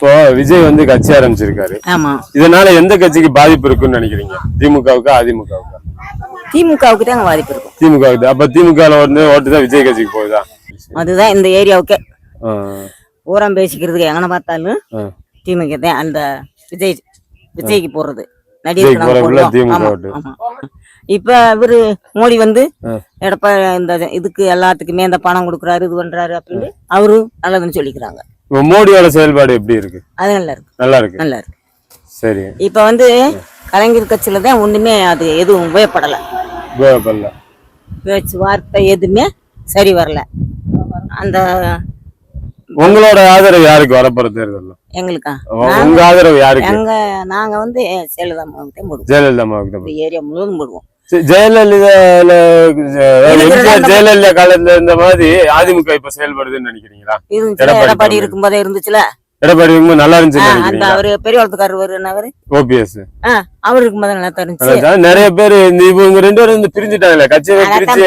இப்போ விஜய் வந்து கட்சி ஆரம்பிச்சிருக்காரு. ஆமா. இதனால எந்த கட்சிக்கு பாதிப்பு இருக்குன்னு நினைக்கிறீங்க? திமுகவுக்கா அதிமுகவுக்கா? திமுகவுக்கு தான் பாதிப்பு இருக்கும். திமுகவுக்கு. அப்ப திமுக வந்து ஓட்டு தான் விஜய் கட்சிக்கு போகுதா? அதுதான் இந்த ஏரியாவுக்கே. ஊரம் பேசிக்கிறதுக்கு எங்கன பார்த்தாலும். திமுக தான் அந்த விஜய் விஜய்க்கு போடுறது. இப்ப இவரு மோடி வந்து. எடப்பா இந்த இதுக்கு எல்லாத்துக்குமே இந்த பணம் கொடுக்குறாரு இது பண்றாரு அப்படின்னு அவரு நல்லதுன்னு சொல்லிக்கிறாங்க. இப்போ மோடியோட செயல்பாடு எப்படி இருக்கு? அது நல்லா இருக்கு. நல்லா இருக்கு. நல்லா இருக்கு. சரி. இப்ப வந்து கலைஞர் கட்சியில தான் ஒண்ணுமே அது எதுவும் உபயோகப்படல. பேச்சு வார்த்தை எதுவுமே சரி வரல. அந்த உங்களோட ஆதரவு யாருக்கு வரப்போற தேர்தல் எங்களுக்கா? உங்க ஆதரவு யாருக்கு? எங்க நாங்க வந்து ஜெயலலிதா அம்மாவுக்கு தான் போடுவோம். ஜெயலலிதா அம்மாவுக்கு ஏரியா முழுவதும் போடுவோம். ஜெயலலிதா ஜெயலலிதா காலத்துல இருந்த மாதிரி அதிமுக இப்ப செயல்படுதுன்னு நினைக்கிறீங்களா? இருந்துச்சு எடப்பாடி. இருக்கும்போதே இருந்துச்சுல? எடப்பாடி இருக்கும்போது நல்லா நினைக்கிறீங்களா? அவரு பெரிய வளத்துக்காரர் ஓபிஎஸ். அவர் இருக்கும்போது நல்லா இருந்துச்சு. நிறைய பேர் இந்த இவங்க ரெண்டு பேரும் பிரிஞ்சுட்டாங்களே கட்சியை பிரிச்சு